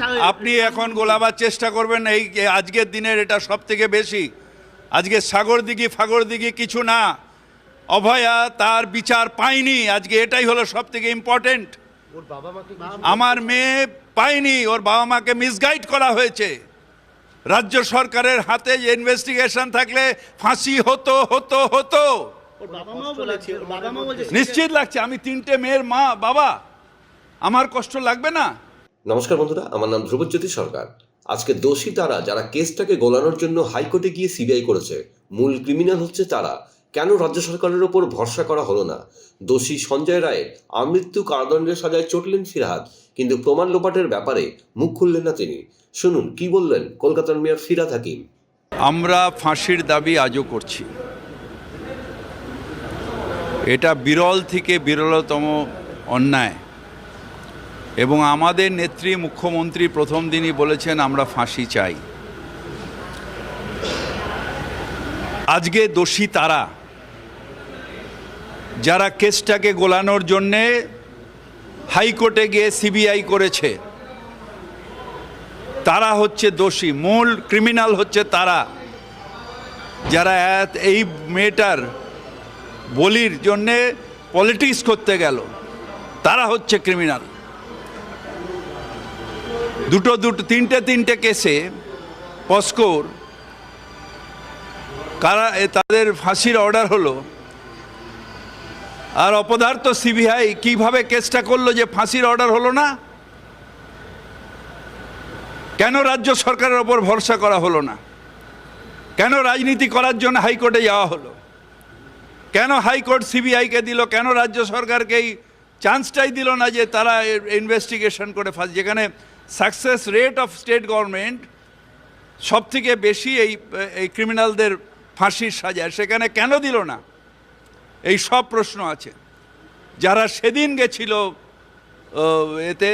আপনি এখন গোলাবার চেষ্টা করবেন এই আজকের দিনের এটা সব থেকে বেশি। আজকে সাগর দিঘি ফাগর দিঘি কিছু না। অভয়া তার বিচার পায়নি আজকে এটাই হলো সব থেকে ইম্পর্টেন্ট ওর বাবা মাকে কিছু আমার মেয়ে পায়নি ওর বাবা মাকে মিসগাইড করা হয়েছে। রাজ্য সরকারের হাতে যে ইনভেস্টিগেশন থাকলে ফাঁসি হতো হতো হতো। নিশ্চিত লাগছে আমি তিনটে মেয়ের মা বাবা। আমার কষ্ট লাগবে না? নমস্কার বন্ধুরা, আমার নাম ধ্রুবজ্যোতি সরকার। আজকে দোষী তারা যারা কেসটাকে গোলানোর জন্য হাইকোর্টে গিয়ে সিবিআই করেছে, মূল ক্রিমিনাল হচ্ছে তারা। কেন রাজ্য সরকারের ওপর ভরসা করা হলো না? দোষী সঞ্জয় রায়ের আমৃত্যু কারাদণ্ডের সাজায় চটলেন ফিরহাদ, কিন্তু প্রমাণ লোপাটের ব্যাপারে মুখ খুললেন না তিনি। শুনুন, কি বললেন কলকাতার মেয়র ফিরাদ হাকিম? আমরা ফাঁসির দাবি আজও করছি। এটা বিরল থেকে বিরলতম অন্যায়। এবং আমাদের নেত্রী মুখ্যমন্ত্রী প্রথম দিনই বলেছেন, আমরা ফাঁসি চাই। আজকে দোষী তারা। যারা কেসটাকে গোলানোর জন্যে হাইকোর্টে গিয়ে সিবিআই করেছে, তারা হচ্ছে দোষী। মূল ক্রিমিনাল হচ্ছে তারা। যারা এই মেয়েটার বলির জন্যে পলিটিক্স করতে গেল, তারা হচ্ছে ক্রিমিনাল। দুটো দুটো, তিনটে তিনটে কেসে পস্কোর, কারা তাদের ফাঁসির অর্ডার হলো, আর অপদার্থ সিবিআই কীভাবে কেসটা করল যে ফাঁসির অর্ডার হলো না? কেন রাজ্য সরকারের ওপর ভরসা করা হলো না? কেন রাজনীতি করার জন্য হাইকোর্টে যাওয়া হলো? কেন হাইকোর্ট সিবিআইকে দিল? কেন রাজ্য সরকারকে এই চান্সটাই দিল না যে তারা ইনভেস্টিগেশন করে ফাঁস? যেখানে success rate of state government সব থেকে বেশি এই এই ক্রিমিনালদের ফাঁসির সাজায় সেখানে কেন দিল না? এই সব প্রশ্ন আছে। যারা সেদিন গেছিল এতে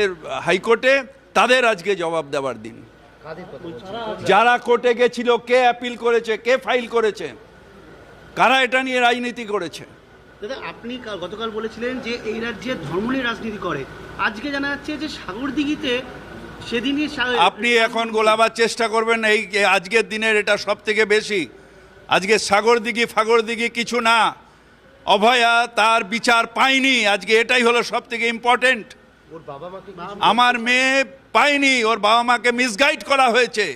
হাইকোর্টে, তাদের আজকে জবাব দেওয়ার দিন? যারা কোর্টে গেছিল, কে অ্যাপিল করেছে, কে ফাইল করেছে, কারা এটা নিয়ে রাজনীতি করেছে? দাদা, আপনি গতকাল বলেছিলেন যে এই রাজ্যে ধর্ম নিয়ে রাজনীতি করে। আজকে জানা যাচ্ছে যে সাগর দিঘিতে সেদিনই আপনি এখন গোলাবার চেষ্টা করবেন এই আজকের দিনের এটা সব থেকে বেশি। আজকে সাগর দিঘি ফাগর দিঘি কিছু না। অভয়া তার বিচার পায়নি আজকে এটাই হলো সব থেকে ইম্পর্টেন্ট ওর বাবা মাকে আমার মেয়ে পায়নি ওর বাবা মাকে মিসগাইড করা হয়েছে।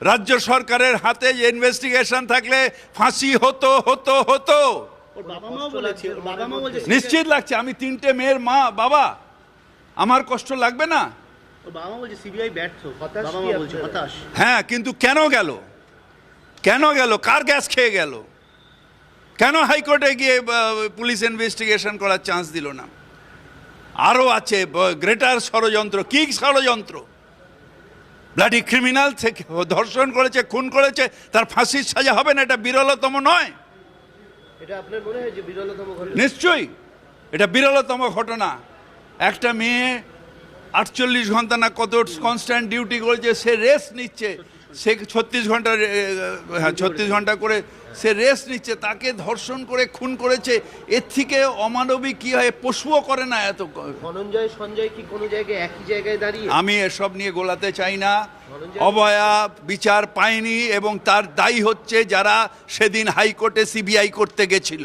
রাজ্য সরকারের হাতে যে ইনভেস্টিগেশন থাকলে ফাঁসি হতো হতো হতো। নিশ্চিত লাগছে আমি তিনটে মেয়ের মা বাবা। আমার কষ্ট লাগবে না? হ্যাঁ কিন্তু কেন গেল? কেন গেল? কার গ্যাস খেয়ে গেল? কেন হাইকোর্টে গিয়ে পুলিশ ইনভেস্টিগেশন করার চান্স দিল না? আরও আছে গ্রেটার ষড়যন্ত্র। কি ষড়যন্ত্র? ব্লাডি ক্রিমিনাল থেকে ধর্ষণ করেছে খুন করেছে তার ফাঁসির সাজা হবে না এটা বিরলতম নয়। এটা আপনার মনে হয় যে বিরলতম ঘটনা? নিশ্চয়ই। এটা বিরলতম ঘটনা। একটা মেয়ে আটচল্লিশ ঘণ্টা না কত কনস্ট্যান্ট ডিউটি করেছে সে রেস্ট নিচ্ছে সে ছত্রিশ ঘণ্টা হ্যাঁ ছত্রিশ ঘণ্টা করে সে রেস্ট নিচ্ছে তাকে ধর্ষণ করে খুন করেছে এর থেকে অমানবিক কী হয় পশুও করে না এত ধনঞ্জয় সঞ্জয় কি কোনো জায়গায় একই জায়গায় দাঁড়িয়ে? আমি এসব নিয়ে গোলাতে চাই না। অবয়া বিচার পায়নি এবং তার দায়ী হচ্ছে যারা সেদিন হাইকোর্টে সিবিআই করতে গেছিল।